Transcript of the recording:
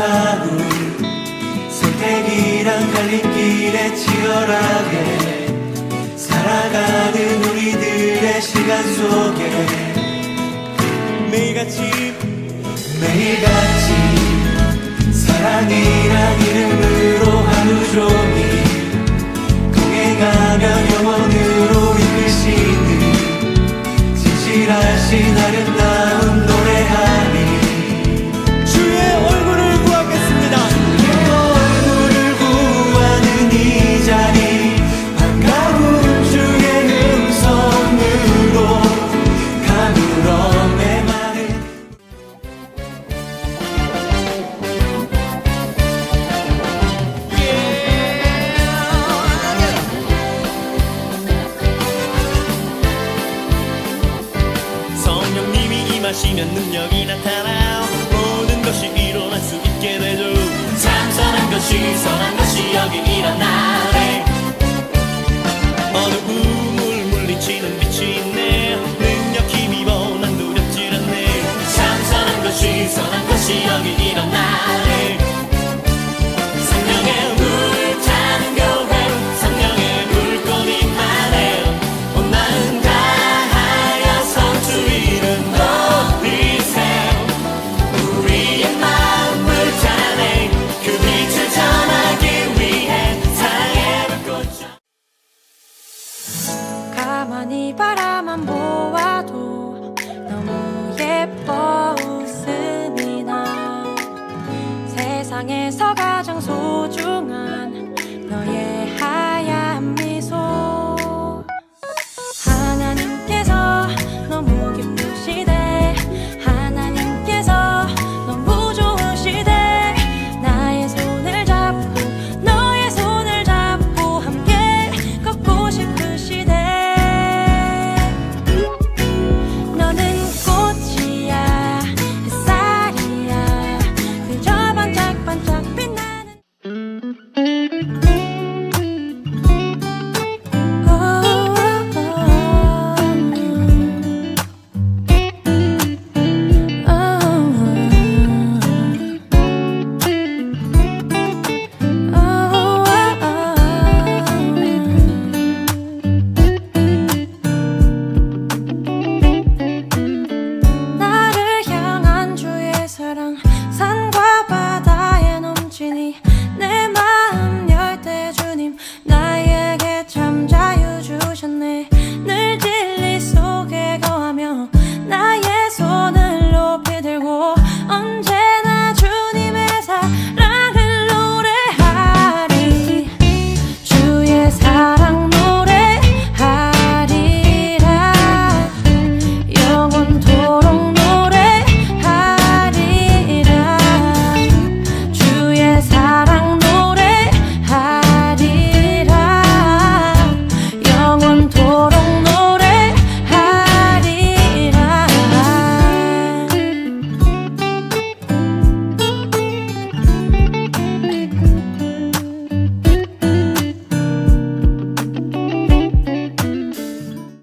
마구 선택이란 갈림길에 치열하게 살아가는 우리들의 시간 속에 매일같이 매일같이 마시면 능력이 나타나 모든 것이 일어날 수 있게 되죠. 세상에서 사랑 산